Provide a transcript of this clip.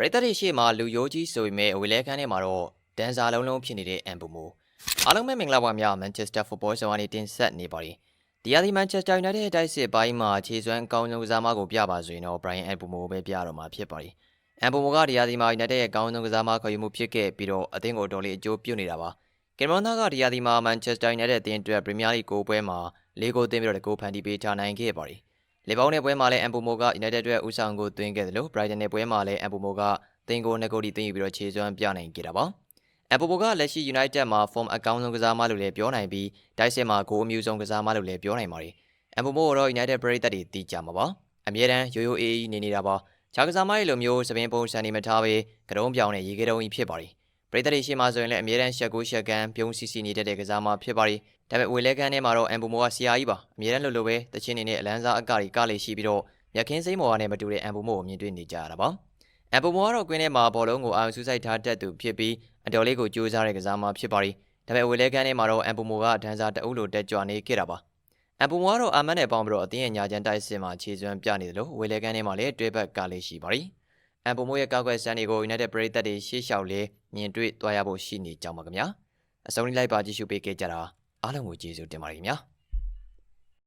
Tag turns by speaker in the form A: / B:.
A: ပရိသတ်တွေရှေ့မှာလူရိုးကြီးဆိုပေမဲ့အဝေလဲခန်းထဲမှာတော့ဒန်စာလုံးလုံးဖြစ်နေတဲ့အမ်ဘူမိုအားလုံးပဲမင်္ဂလာပါများမန်ချက်စတာဖုတ်ဘောဆောင်ကနေတင်ဆက်နေပါတယ်ဒီယာဒီမန်ချက်စတာယူနိုက်တက်ရဲ့တိုက်စစ်ပိုင်းမှာခြေစွမ်းအကောင်းဆုံးကစားမကိုပြပါဆိုရင်တော့ဘရိုင်အမ်ဘူမိုပဲပြတော့မှာဖြစ်ပါတယ်အမ်ဘူမိုကဒီယာဒီမှာယူနိုက်တက်ရဲ့အကောင်းဆုံးကစားမခေါ်ယူမှုဖြစ်ခဲ့ပြီးတော့အသင်းကိုတော်လေးအကျိုးပြုနေတာပါကင်မရွန်သားကဒီယာဒီမှာမန်ချက်စတာယူနိုက်တက်အသင်းအတွက်ပရီးမီးယားလိဂ်ကိုပွဲမှာ၄ဂိုးသွင်းပြီးတော့တကူဖန်တီးပေးထားနိုင်ခဲ့ပါတယ် လေဘောင်းနဲ့ပွဲမှာလည်းအမ်ဘူမိုကယူနိုက်တက်အတွက်ဦးဆောင်ကိုသွင်းခဲ့တယ်လို့ဘရိုက်တန်နဲ့ပွဲမှာလည်းအမ်ဘူမိုကတင်ကိုနှစ်ကိုတီတင်ယူပြီးတော့ခြေစွမ်းပြနိုင်ခဲ့တာပါအပူပိုကလက်ရှိ United မှာ form အကောင်းဆုံးကစားမလို့လည်းပြောနိုင်ပြီးတိုက်စစ်မှာဂိုးအမျိုးဆုံးကစားမလို့လည်းပြောနိုင်ပါတယ်အပူပိုကတော့ United ပရိသတ်တွေတီးကြမှာပါအမြဲတမ်းရိုးရိုးအေးအေးနေနေတာပါခြားကစားမတွေလိုမျိုးစပင်းပုံစံနေမထားပဲကတုံးပြောင်နဲ့ရေကတုံးကြီးဖြစ်ပါတယ် ပရိသတ်တွေရှေ့မှာဆိုရင်လည်းအမြဲတမ်းရှက်ကိုရှက်ကန်ပြုံးစီစီနေတဲ့ကစားမဖြစ်ပါတယ်ဒါပေမဲ့ဝေလဲကန်းထဲမှာတော့အမ်ဘူမိုကဆရာကြီးပါအမြဲတမ်းလိုလိုပဲတချင်းနေနဲ့အလန်းစားအကကြီးကလေးရှိပြီးတော့မြက်ခင်းစိမ့်မော်နဲ့မတူတဲ့အမ်ဘူမိုကိုမြင်တွေ့နေကြရတာပါအမ်ဘူမိုကတော့ကွင်းထဲမှာဘောလုံးကိုအာရုံစူးစိုက်ထားတတ်သူဖြစ်ပြီးအတော်လေးကိုကြိုးစားတဲ့ကစားမဖြစ်ပါတယ်ဒါပေမဲ့ဝေလဲကန်းထဲမှာတော့အမ်ဘူမိုကဒန်စာတအုပ်လိုတက်ကြွနေခဲ့တာပါအမ်ဘူမိုကတော့အာမန်နဲ့ပေါင်းပြီးတော့အတင်းရဲ့ညာချမ်းတိုက်စစ်မှာခြေစွမ်းပြနေတယ်လို့ဝေလဲကန်းထဲမှာလည်းတွဲဘက်ကလေးရှိပါတယ်အမ်ဘူမိုရဲ့ကောက်ကွယ်စံတွေကို United ပရိသတ်တွေရှေ့လျှောက်လေး မြင်တွေ့သွားရဖို့ရှိနေကြောင်းပါခင်ဗျာအဆုံးလေးလိုက်ပါကြည့်ရှုပေးခဲ့ကြတာအားလုံးကိုကျေးဇူးတင်ပါတယ်ခင်ဗျာ